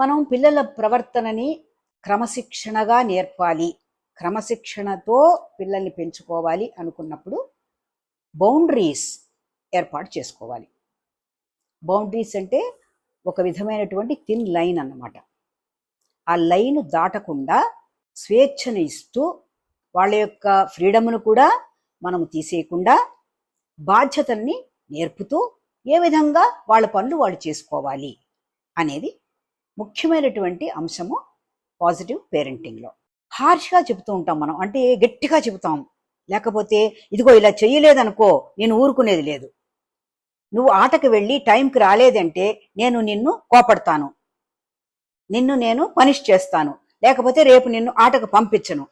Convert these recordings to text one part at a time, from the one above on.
మనం పిల్లల ప్రవర్తనని క్రమశిక్షణగా నేర్పాలి. క్రమశిక్షణతో పిల్లల్ని పెంచుకోవాలి అనుకున్నప్పుడు బౌండరీస్ ఏర్పాటు చేసుకోవాలి. బౌండరీస్ అంటే ఒక విధమైనటువంటి థిన్ లైన్ అన్నమాట. ఆ లైన్ దాటకుండా స్వేచ్ఛను ఇస్తూ వాళ్ళ యొక్క ఫ్రీడమ్ను కూడా మనము తీసేయకుండా బాధ్యతల్ని నేర్పుతూ ఏ విధంగా వాళ్ళ పనులు వాళ్ళు చేసుకోవాలి అనేది ముఖ్యమైనటువంటి అంశము పాజిటివ్ పేరెంటింగ్లో హార్ష్గా చెబుతూ ఉంటాం మనం. అంటే గట్టిగా చెబుతాం. లేకపోతే ఇదిగో ఇలా చేయలేదనుకో నేను ఊరుకునేది లేదు. నువ్వు ఆటకు వెళ్ళి టైంకి రాలేదంటే నేను నిన్ను కోపడతాను. నిన్ను నేను పనిష్ చేస్తాను. లేకపోతే రేపు నిన్ను ఆటకు పంపించను.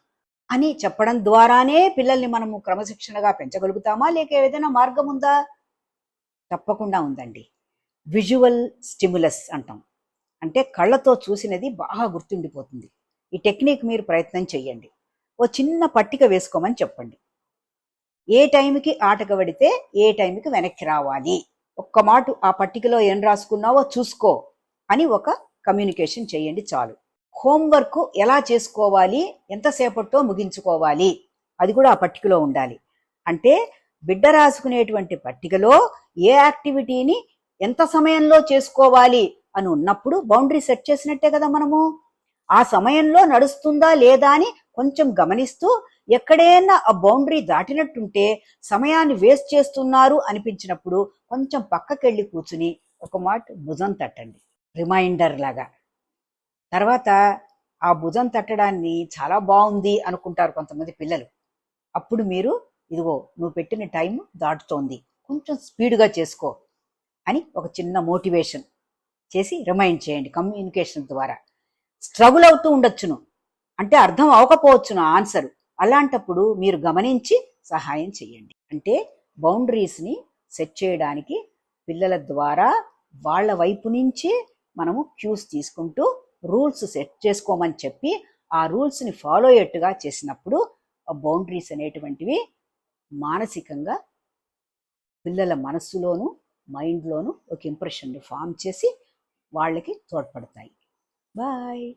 అని చెప్పడం ద్వారానే పిల్లల్ని మనము క్రమశిక్షణగా పెంచగలుగుతామా? లేక ఏదైనా మార్గం ఉందా? తప్పకుండా ఉందండి. విజువల్ స్టిములస్ అంటాం. అంటే కళ్ళతో చూసినది బాగా గుర్తుండిపోతుంది. ఈ టెక్నిక్ మీరు ప్రయత్నం చేయండి ఓ చిన్న పట్టిక వేసుకోమని చెప్పండి. ఏ టైంకి ఆటకు పడితే ఏ టైంకి వెనక్కి రావాలి. ఒక్క మాట ఆ పట్టికలో ఏం రాసుకున్నావో చూసుకో అని ఒక కమ్యూనికేషన్ చేయండి చాలు. హోంవర్క్ ఎలా చేసుకోవాలి? ఎంతసేపట్లో ముగించుకోవాలి? అది కూడా ఆ పట్టికలో ఉండాలి. అంటే బిడ్డ రాసుకునేటువంటి పట్టికలో ఏ యాక్టివిటీని ఎంత సమయంలో చేసుకోవాలి? అని ఉన్నప్పుడు బౌండరీ సెట్ చేసినట్టే కదా మనము. ఆ సమయంలో నడుస్తుందా లేదా అని కొంచెం గమనిస్తూ ఎక్కడైనా ఆ బౌండరీ దాటినట్టుంటే సమయాన్ని వేస్ట్ చేస్తున్నారు అనిపించినప్పుడు కొంచెం పక్కకెళ్ళి కూర్చుని ఒక మాట భుజం తట్టండి. రిమైండర్ లాగా. తర్వాత ఆ భుజం తట్టడాన్ని చాలా బాగుంది అనుకుంటారు కొంతమంది పిల్లలు. అప్పుడు మీరు ఇదిగో నువ్వు పెట్టిన టైం దాటుతోంది. కొంచెం స్పీడ్గా చేసుకో అని ఒక చిన్న మోటివేషన్ చేసి రిమైండ్ చేయండి కమ్యూనికేషన్ ద్వారా. స్ట్రగుల్ అవుతూ ఉండొచ్చును. అంటే అర్థం అవ్వకపోవచ్చును ఆన్సర్ అలాంటప్పుడు మీరు గమనించి సహాయం చేయండి. అంటే బౌండరీస్ని సెట్ చేయడానికి పిల్లల ద్వారా వాళ్ళ వైపు నుంచే మనము క్యూస్ తీసుకుంటూ రూల్స్ సెట్ చేసుకోమని చెప్పి ఆ రూల్స్ని ఫాలో అయ్యేట్టుగా చేసినప్పుడు ఆ బౌండరీస్ అనేటువంటివి మానసికంగా పిల్లల మనస్సులోను మైండ్లోను ఒక ఇంప్రెషన్ ఫామ్ చేసి వాళ్ళకి తోడ్పడతాయి. బాయ్.